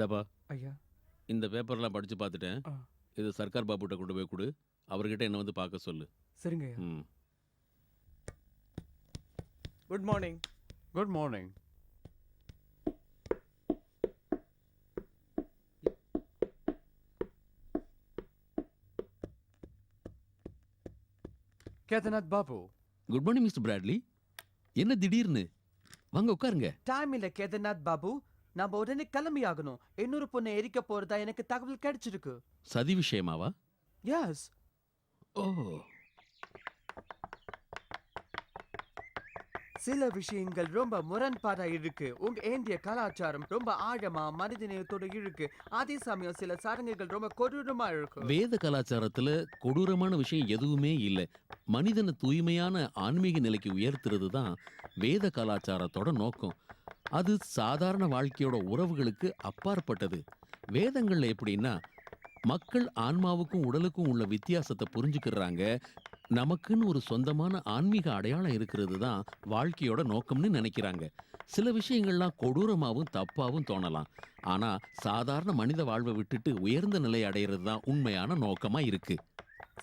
இந்தாப்பா. ஐயா. இந்த பேப்பர்லாம் படித்து பார்த்துட்டேன். ஆ. இது சர்க்கார் பாபுட்ட கொண்டு போய் கொடு. அவர்கிட்ட என்ன வந்து பார்க்க சொல்லு. சரிங்க ஐயா. ம். Good morning good morning Kedarnath Babu. Good morning mister Bradley என்ன திடீர்னு? வாங்க உட்காருங்க. டைம் இல்ல கேதர்நாத் பாபு. நாம உடனே கிளம்பி ஆகணும் இன்னொரு பொண்ணை எரிக்க போறதா எனக்கு தகவல் கிடைச்சிருக்கு. சதி விஷயமாவா? எஸ் ஓ. சில விஷயங்கள் ரொம்ப முரண்பாடா இருக்கு. உங்க இந்திய கலாச்சாரம் ரொம்ப ஆழமா மனிதநேயத்தோட இருக்கு. அதே சமயம் சில சடங்குகள் ரொம்ப கொடூரமா இருக்கு. வேத கலாச்சாரத்துல கொடூரமான விஷயம் எதுவுமே இல்லை. மனிதனை தூய்மையான ஆன்மீக நிலைக்கு உயர்த்துறது தான் வேத கலாச்சாரத்தோட நோக்கம். அது சாதாரண வாழ்க்கையோட உறவுகளுக்கு அப்பாற்பட்டது. வேதங்கள்ல எப்படின்னா மக்கள் ஆன்மாவுக்கும் உடலுக்கும் உள்ள வித்தியாசத்தை புரிஞ்சுக்கிறாங்க. நமக்குன்னு ஒரு சொந்தமான ஆன்மீக அடையாளம் இருக்கிறது தான் வாழ்க்கையோட நோக்கம்னு நினைக்கிறாங்க. சில விஷயங்கள்லாம் கொடூரமாகவும் தப்பாகவும் தோணலாம். ஆனால் சாதாரண மனித வாழ்வை விட்டுட்டு உயர்ந்த நிலை அடையிறது தான் உண்மையான நோக்கமாக இருக்குது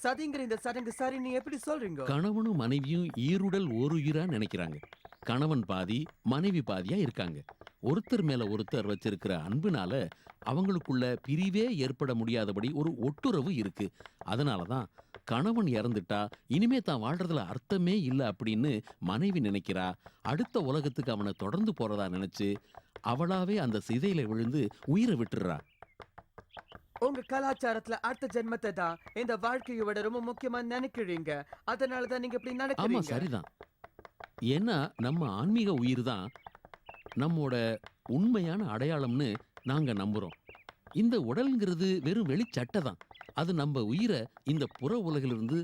சதிங்கிற இந்த சடங்கு சரி நீ எப்படி சொல்றீங்க? கணவனும் மனைவியும் ஈருடல் ஒரு உயிரா நினைக்கிறாங்க. கணவன் பாதி மனைவி பாதியா இருக்காங்க. ஒருத்தர் மேல ஒருத்தர் வச்சிருக்கிற அன்புனால அவங்களுக்குள்ள பிரிவே ஏற்பட முடியாதபடி ஒரு ஒட்டுறவு இருக்கு. அதனால தான் கணவன் இறந்துட்டா இனிமே தான் வாழ்றதுல அர்த்தமே இல்லை அப்படின்னு மனைவி நினைக்கிறா. அடுத்த உலகத்துக்கு அவனை தொடர்ந்து போறதா நினைச்சு அவளாவே அந்த சிதையில விழுந்து உயிரை விட்டுறா. உங்க கலாச்சாரத்துல அடுத்த ஜென்மத்தை தான் இந்த வாழ்க்கையோட ரொம்ப முக்கியமா நினைக்கிறீங்க. அதனாலதான் நீங்க இப்படி ஆமா நடக்கிறீங்க சரிதான். ஏன்னா நம்ம ஆன்மீக உயிர் தான் நம்மோட உண்மையான அடையாளம்னு நாங்க நம்புறோம். இந்த உடல்ங்கிறது வெறும் வெளிச்சட்டை தான். அது நம்ம உயிரை இந்த புற உலகிலிருந்து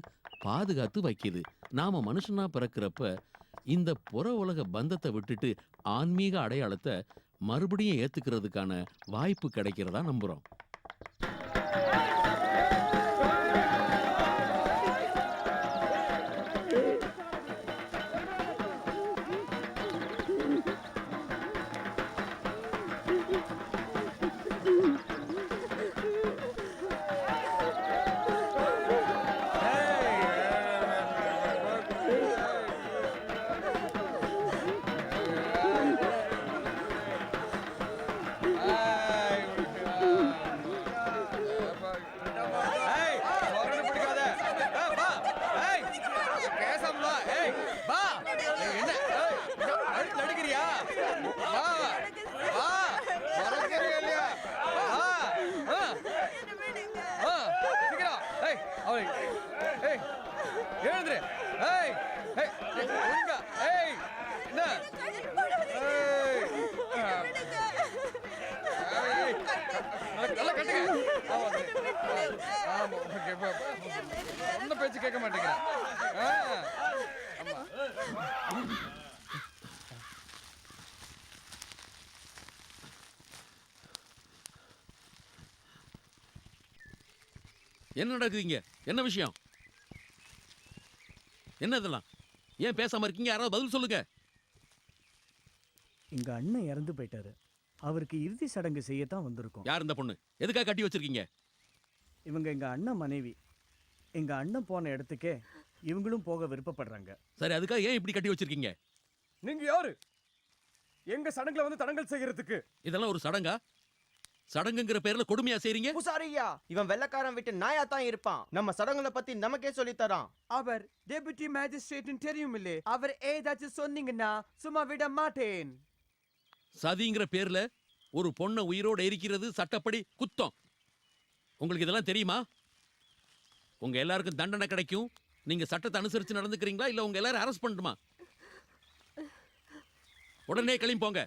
பாதுகாத்து வைக்குது. நாம மனுஷனா பிறக்கிறப்ப இந்த புற உலக பந்தத்தை விட்டுட்டு ஆன்மீக அடையாளத்தை மறுபடியும் ஏத்துக்கிறதுக்கான வாய்ப்பு கிடைக்கிறதா நம்புறோம். என்ன நடக்குதுங்க? என்ன விஷயம்? என்ன இதெல்லாம்? ஏன் பேசாம இருக்கீங்க? யாராவது பதில் சொல்லுங்க. எங்க அண்ணன் இறந்து போயிட்டாரு. அவருக்கு இறுதி சடங்கு செய்யத்தான் வந்திருக்கோம். யார் இந்த பொண்ணு? எதுக்காக கட்டி வச்சிருக்கீங்க? இவங்க எங்க அண்ணன் மனைவி. எங்க அண்ணன் போன இடத்துக்கே இவங்களும் போக விருப்பப்படுறாங்க. சரி அதுக்காக ஏன் இப்படி கட்டி வச்சிருக்கீங்க? நீங்க யாரு? எங்க சடங்குல வந்து தடங்கல் செய்யறதுக்கு? இதெல்லாம் ஒரு சடங்கா? சடங்குங்கிற பேர்ல கொடுமையா செய்றீங்க? பூசாரியா இவன் வெள்ளக்காரன் விட்டு நாயா தான் இருப்பான். நம்ம சடங்குல பத்தி நமக்கே சொல்லி தரான். அவர் டெபுட்டி மேஜிஸ்ட்ரேட்னு தெரியும் இல்லே அவர் ஏதாச்சும் சொன்னீங்கன்னா சும்மா விட மாட்டேன். சதிங்கிற பேர்ல ஒரு பொண்ணை உயிரோட எரிக்கிறது சட்டப்படி குத்தம். உங்களுக்கு இதெல்லாம் தெரியுமா? உங்க எல்லாருக்கும் தண்டனை கிடைக்கும். நீங்க சட்டத்தை அனுசரிச்சு நடந்துக்கிறீங்களா? இல்ல உங்க எல்லாரும் அரெஸ்ட் பண்ணணுமா உடனே கிளம்பி போங்க.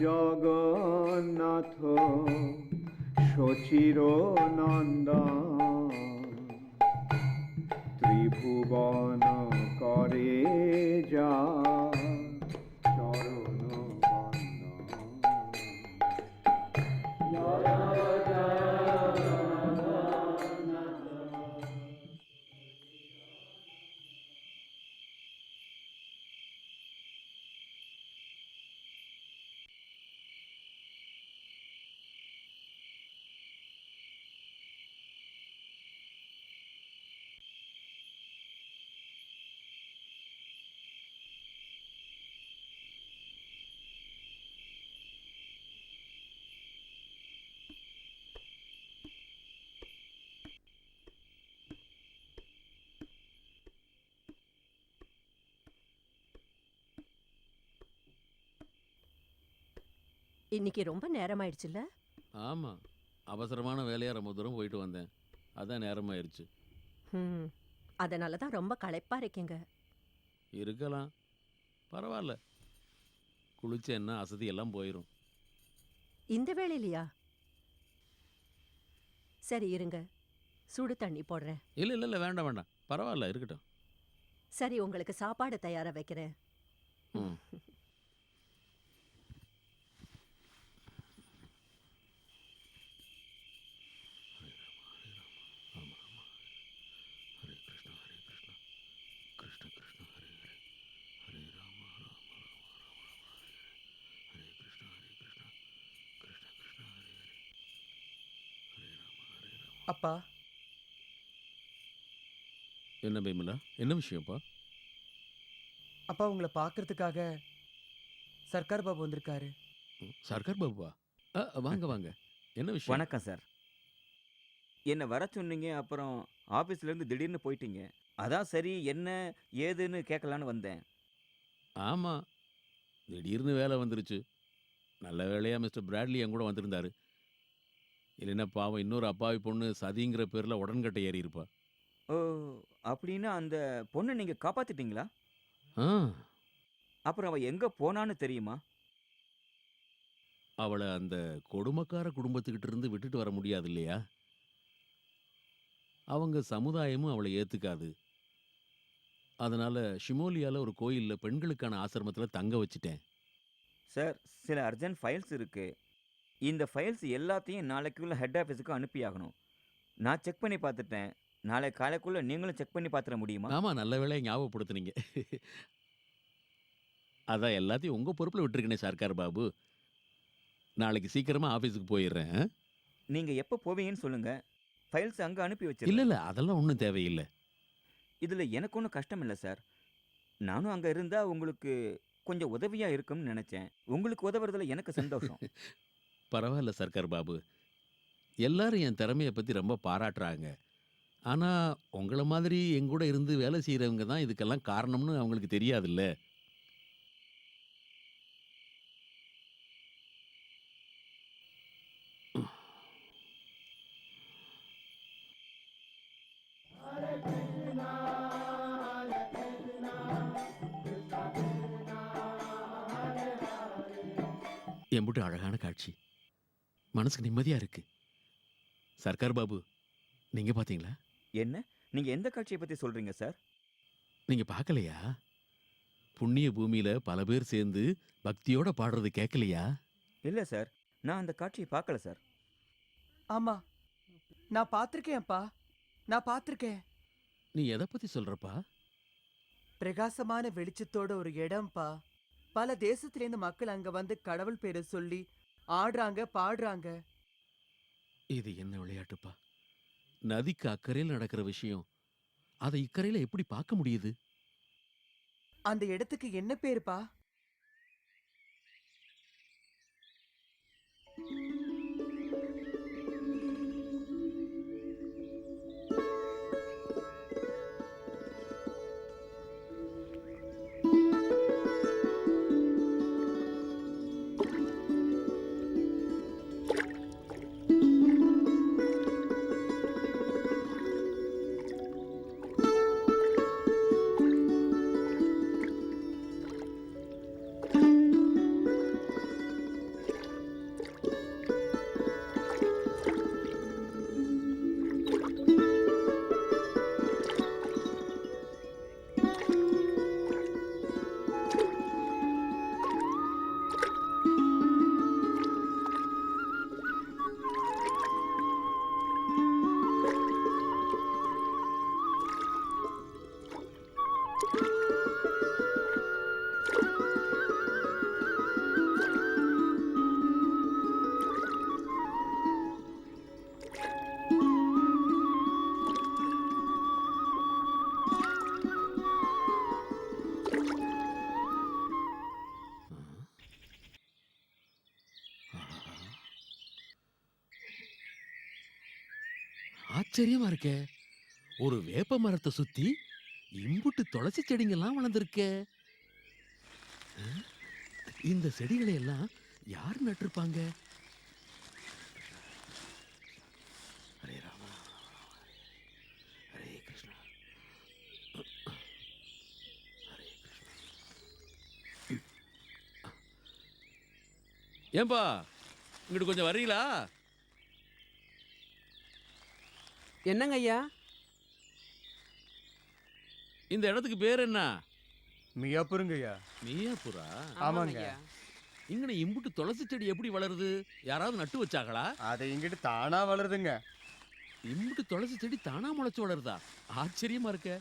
জগন্নাথ শচির নন্দন ত্রিভুবন করে இன்னைக்கு ரொம்ப நேரமாயிடுச்சுல்ல? ஆமா. அவசரமான வேலையா ரொம்ப தூரம் போயிட்டு வந்தேன். அதான் நேரமாயிருச்சு. ம். அதனால தான் ரொம்ப களைப்பா இருக்கீங்க. இருக்கலாம். பரவாயில்ல. குளிச்சேன்னா அசதி எல்லாம் போயிடும் இந்த வேலையிலையா சரி இருங்க. சுடு தண்ணி போடுறேன். இல்லை இல்லை இல்லை வேண்டாம் வேண்டாம். பரவாயில்ல இருக்கட்டும். சரி உங்களுக்கு சாப்பாடு தயாரா வைக்கிறேன். ம் ஹரே கிருஷ்ணா ஹரே கிருஷ்ணா கிருஷ்ண கிருஷ்ண ஹரே ஹரே ஹரே ராம ராம ராம ராம ராம ஹரே ஹரே ஹரே கிருஷ்ணா ஹரே கிருஷ்ணா கிருஷ்ண கிருஷ்ண ஹரே ஹரே ஹரே ராம ஹரே ராம அப்பா என்ன பைமலா? என்ன விஷயம்ப்பா? அப்பா உங்களை பார்க்கறதுக்காக சர்க்கார் பாபு வந்திருக்காரு. சர்க்கார் பாபுவா? அ, வாங்க வாங்க. என்ன விஷயம்? வணக்கம் சார். என்னை வர சொன்னீங்க அப்புறம் ஆஃபீஸ்லேருந்து திடீர்னு போயிட்டீங்க. அதான் சரி என்ன ஏதுன்னு கேட்கலான்னு வந்தேன். ஆமா. திடீர்னு வேலை வந்துருச்சு. நல்ல வேலையா மிஸ்டர் பிராட்லி என் கூட வந்திருந்தாரு. இல்லைன்னா பாவம் இன்னொரு அப்பாவி பொண்ணு சதிங்கிற பேர்ல உடன்கட்டை ஏறி இருப்பா ஓ அப்படின்னா அந்த பொண்ணை நீங்கள் காப்பாற்றிட்டீங்களா ஆ. அப்புறம் அவள் எங்கே போனான்னு தெரியுமா? அவளை அந்த கொடுமைக்கார குடும்பத்துக்கிட்ட இருந்து விட்டுட்டு வர முடியாது இல்லையா? அவங்க சமுதாயமும் அவளை ஏத்துக்காது. அதனால ஷிமோலியால ஒரு கோயில்ல பெண்களுக்கான ஆசிரமத்துல தங்க வச்சிட்டேன். சார் சில அர்ஜென்ட் ஃபைல்ஸ் இருக்குது இந்த ஃபைல்ஸ் எல்லாத்தையும் நாளைக்குள்ள ஹெட் ஆஃபீஸுக்கு அனுப்பி ஆகணும் நான் செக் பண்ணி பார்த்துட்டேன். நாளை காலைக்குள்ளே நீங்களும் செக் பண்ணி பார்த்துட முடியுமா? ஆமா நல்ல வேலையை ஞாபகப்படுத்துனீங்க. அதான் எல்லாத்தையும் உங்க பொறுப்புல விட்டுருக்கனே சர்க்கார் பாபு. நாளைக்கு சீக்கிரமா ஆபீஸுக்கு போயிடுறேன்? நீங்கள் எப்போ போவீங்கன்னு சொல்லுங்கள் ஃபைல்ஸ் அங்கே அனுப்பி இல்ல வச்சிருக்கேன் இல்ல அதெல்லாம் ஒன்றும் தேவையில்லை. இதில் எனக்கு ஒன்றும் கஷ்டம் இல்லை சார் நானும் அங்கே இருந்தால் உங்களுக்கு கொஞ்சம் உதவியாக இருக்கும்னு நினச்சேன். உங்களுக்கு உதவுறதுல எனக்கு சந்தோஷம். பரவாயில்ல சர்க்கார் பாபு. எல்லாரும் என் திறமையை பத்தி ரொம்ப பாராட்டுறாங்க. ஆனா உங்களை மாதிரி எங்கூட இருந்து வேலை செய்யறவங்க தான் இதுக்கெல்லாம் காரணம்னு அவங்களுக்கு தெரியாதுல்ல. மனசுக்கு நிம்மதியா இருக்கு. சர்க்கார் பாபு நீங்க பாத்தீங்களா? என்ன? நீங்கள் எந்த காட்சியை பற்றி சொல்கிறீங்க சார்? நீங்க பார்க்கலையா புண்ணிய பூமியில பல பேர் சேர்ந்து பக்தியோட பாடுறது கேட்கலையா இல்லை சார். நான் அந்த காட்சியை பார்க்கல சார். ஆமா. நான் பார்த்திருக்கேன்ப்பா நான் பார்த்திருக்கேன் நீ எதை பத்தி சொல்றப்பா? பிரகாசமான வெளிச்சத்தோட ஒரு இடம்ப்பா. பல தேசத்திலேருந்து மக்கள் அங்க வந்து கடவுள் பேரை சொல்லி ஆடுறாங்க பாடுறாங்க. இது என்ன விளையாட்டுப்பா? நதிக்கு அக்கறையில் நடக்கிற விஷயம். அதை இக்கரையில எப்படி பார்க்க முடியுது? அந்த இடத்துக்கு என்ன பேருப்பா? ஆச்சரியமா இருக்கே. ஒரு வேப்ப மரத்தை சுத்தி இம்புட்டு துளசி செடிங்கெல்லாம் வளர்ந்துருக்கே. இந்த செடிகளை எல்லாம் யார் நட்டிருப்பாங்க? ஹரே ராமா. ஹரே கிருஷ்ணா. ஹரே கிருஷ்ணா. ஏன்பா இங்கிட்டு கொஞ்சம் வரீங்களா என்னங்க ஐயா இந்த இடத்துக்கு பேர் என்ன? மியாப்புருங்கய்யா. மியாபுரா ஆமாங்க. ஐயா. இங்கன இம்புட்டு துளசி செடி எப்படி வளருது? யாராவது நட்டு வச்சாங்களா? அதை இங்கிட்டு தானா வளருதுங்க. இம்புட்டு துளசி செடி தானா முளைச்சு வளருதா? ஆச்சரியமா இருக்க.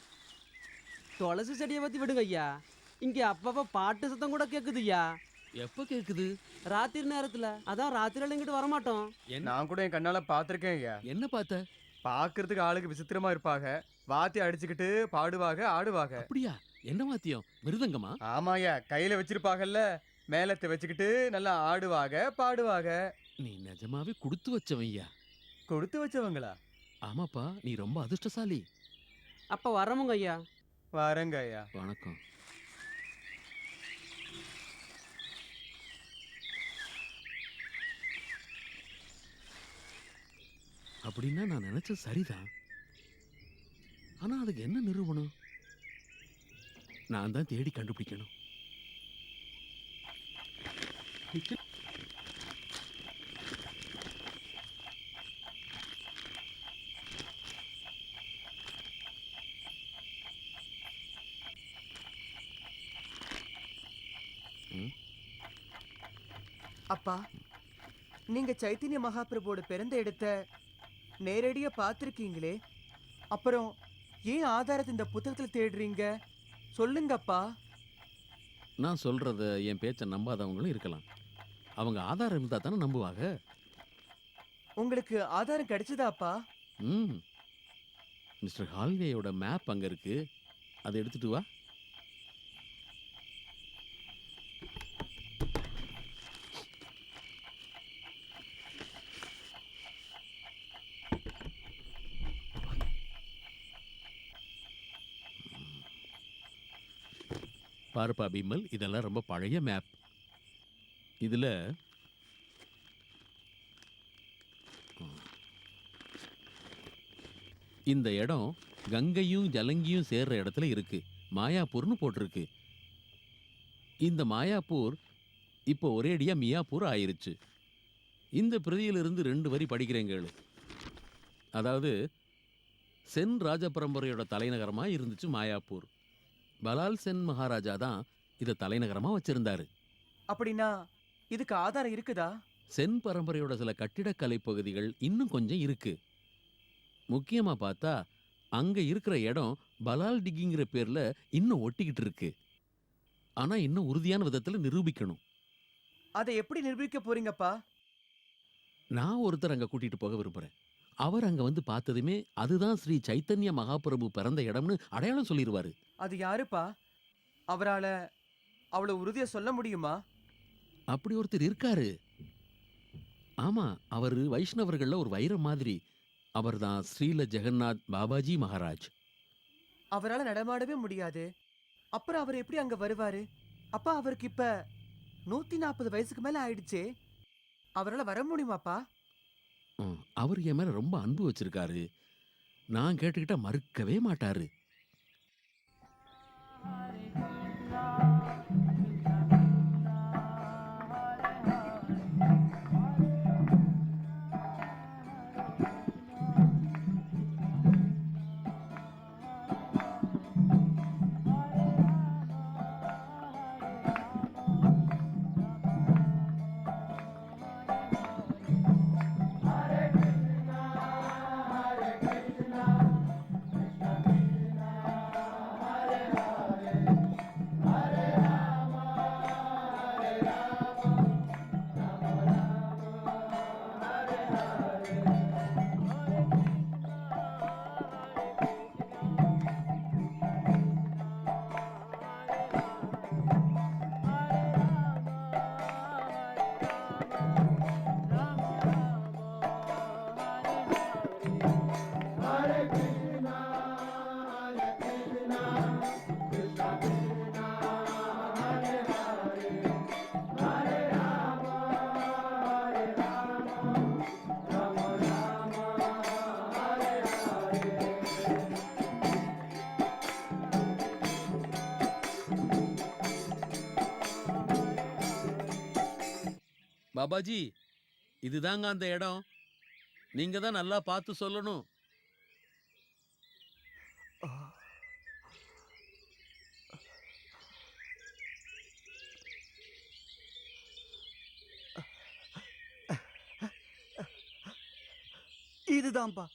துளசி செடியை பத்தி விடுங்க ஐயா இங்க அப்பப்ப பாட்டு சத்தம் கூட கேக்குது ஐயா எப்ப கேக்குது? ராத்திரி நேரத்துல. அதான் ராத்திரில இங்கிட்டு வரமாட்டோம். நான் கூட என் கண்ணால பாத்திருக்கேன் ஐயா. என்ன பார்த்த? பாக்குறதுக்கு ஆளுக்கு விசித்திரமா இருப்பாங்க. வாத்தி அடிச்சுக்கிட்டு பாடுவாங்க ஆடுவாங்க அப்படியா? என்ன வாத்தியம்? மிருதங்கமா? ஆமாயா கையில வச்சிருப்பாங்கல்ல மேலத்தை வச்சுக்கிட்டு நல்லா ஆடுவாங்க பாடுவாங்க நீ நிஜமாவே கொடுத்து வச்சவன்யா கொடுத்து வச்சவங்களா? ஆமாப்பா நீ ரொம்ப அதிர்ஷ்டசாலி. அப்ப வரமுங்க ஐயா வரங்க ஐயா வணக்கம். அப்படின்னா நான் நினைச்சது சரிதான். ஆனா அதுக்கு என்ன நிறுவனம்? நான் தான் தேடி கண்டுபிடிக்கணும். அப்பா நீங்க சைத்தன்ய மகாபிரபோட பிறந்த இடத்த நேரடியா பார்த்துருக்கீங்களே அப்புறம் ஏன் ஆதாரத்தை இந்த புத்தகத்துல தேடுறீங்க? சொல்லுங்கப்பா. நான் சொல்றத என் பேச்சை நம்பாதவங்களும் இருக்கலாம். அவங்க ஆதாரம் இருந்தா தானே நம்புவாங்க. உங்களுக்கு ஆதாரம் கிடைச்சதாப்பா? ம். மிஸ்டர் ஹால்வேயோட மேப் அங்க இருக்கு. அதை எடுத்துட்டு வா. பாருப்பா பிமல் இதெல்லாம் ரொம்ப பழைய மேப் இதில் இந்த இடம் கங்கையும் ஜலங்கியும் சேர்ற இடத்துல இருக்கு. மாயாப்பூர்னு போட்டிருக்கு. இந்த மாயாப்பூர் இப்போ ஒரேடியா மியாப்பூர் ஆயிருச்சு. இந்த பிரதியிலிருந்து ரெண்டு வரி படிக்கிறேங்க அதாவது சென் ராஜபரம்பரையோட தலைநகரமாக இருந்துச்சு மாயாப்பூர் பலால் சென் மகாராஜா தான் இதை தலைநகரமா வச்சிருந்தாரு. அப்படின்னா இதுக்கு ஆதாரம் இருக்குதா? சென் பரம்பரையோட சில கட்டிடக்கலை பகுதிகள் இன்னும் கொஞ்சம் இருக்கு. முக்கியமா பார்த்தா அங்க இருக்கிற இடம் பலால் டிகிங்கிற பேர்ல இன்னும் ஒட்டிக்கிட்டு இருக்கு. ஆனா இன்னும் உறுதியான விதத்துல நிரூபிக்கணும். அதை எப்படி நிரூபிக்க போறீங்கப்பா? நான் ஒருத்தர் அங்க கூட்டிட்டு போக விரும்புறேன். அவர் அங்க வந்து பார்த்ததுமே அதுதான் ஸ்ரீ சைத்தன்ய மகாபிரபு பிறந்த இடம்னு அடையாளம் சொல்லிடுவாரு அது யாருப்பா? அவரால அவ்வளவு உறுதியா சொல்ல முடியுமா? அப்படி ஒருத்தர் இருக்காரு. ஆமா அவர் வைஷ்ணவர்கள்ல ஒரு வைரம் மாதிரி. அவர்தான் ஸ்ரீல ஜெகநாத் பாபாஜி மகாராஜ். அவரால நடமாடவே முடியாது. அப்புறம் அவர் எப்படி அங்க வருவாரு? அப்பா அவருக்கு இப்ப நூத்தி நாற்பது வயசுக்கு மேல ஆயிடுச்சே. அவரால வர முடியுமாப்பா? அவர் என் மேல ரொம்ப அன்பு வச்சிருக்காரு. நான் கேட்டுக்கிட்டால் மறுக்கவே மாட்டாரு. பாபாஜி இதுதாங்க அந்த இடம். நீங்க தான் நல்லா பார்த்து சொல்லணும். இதுதான்ப்பா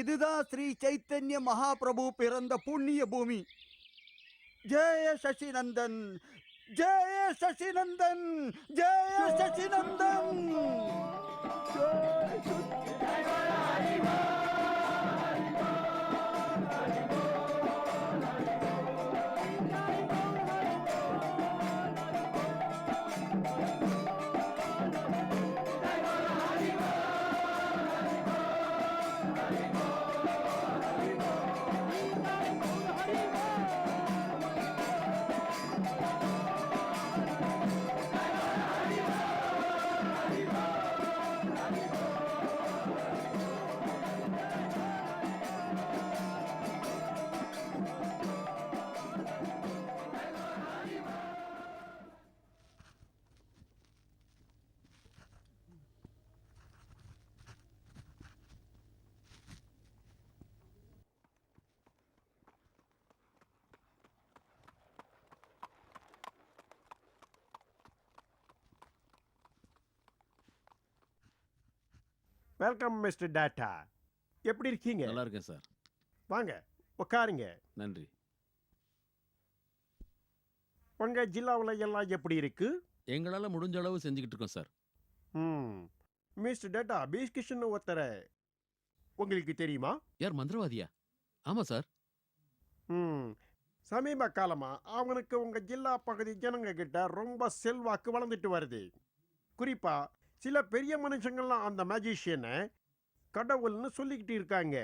இதுதான் ஸ்ரீ சைத்தன்ய மகாபிரபு பிறந்த புண்ணிய பூமி. ஜெய சசிநந்தன் ஜெய சசிநந்தன் ஜெய சசிநந்தன் ஜெய வெல்கம் மிஸ்டர் டாட்டா எப்படி இருக்கீங்க? நல்லா இருக்கேன் சார். வாங்க உட்காருங்க நன்றி. உங்க ஜில்லாவில் எல்லாம் எப்படி இருக்கு? எங்களால முடிஞ்ச அளவு செஞ்சுக்கிட்டு இருக்கோம் சார். ம். மிஸ்டர் டாட்டா பீஸ் கிஷன் ஒருத்தரை உங்களுக்கு தெரியுமா? யார் மந்திரவாதியா? ஆமா சார். ம். சமீப காலமா அவனுக்கு உங்க ஜில்லா பகுதி ஜனங்க கிட்ட ரொம்ப செல்வாக்கு வளர்ந்துட்டு வருது. குறிப்பா சில பெரிய மனுஷங்கள்லாம் அந்த மேஜிஷியனை கடவுள்னு சொல்லிக்கிட்டு இருக்காங்க.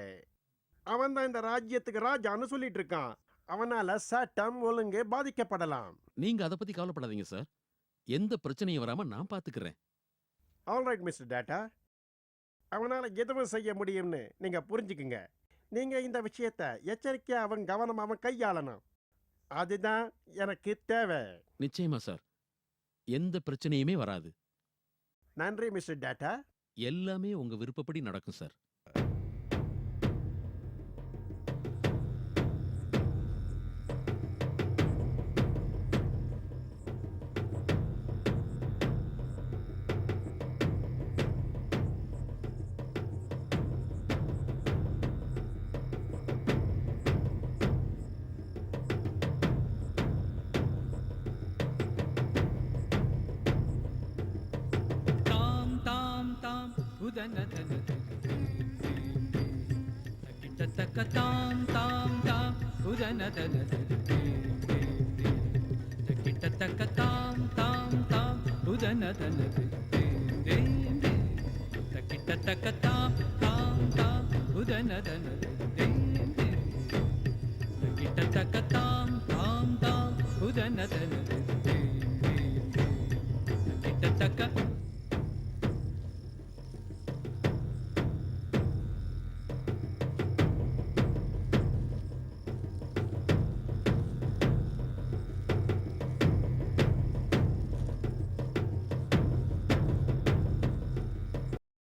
அவன் தான் இந்த ராஜ்யத்துக்கு ராஜான்னு சொல்லிட்டு இருக்கான். அவனால சட்டம் ஒழுங்கு பாதிக்கப்படலாம். நீங்க அதை பத்தி கவலைப்படாதீங்க சார். எந்த பிரச்சனையும் வராம நான் பாத்துக்கிறேன். ஆல்ரைட் மிஸ்டர் டேட்டா அவனால் எதுவும் செய்ய முடியும்னு நீங்கள் புரிஞ்சுக்குங்க. நீங்கள் இந்த விஷயத்தை எச்சரிக்கையாக அவன் கவனம் அவன் கையாளணும். அதுதான் எனக்கு தேவை. நிச்சயமா சார். எந்த பிரச்சனையுமே வராது. நன்றி மிஸ்டர் டேட்டா. எல்லாமே உங்க விருப்பப்படி நடக்கும் சார். தக்க தாம் தாம் தாம் உதன தன தக்க தாம் தாம் தாம் உதன தனது தேம் தேம் தேம் தக்கிட்ட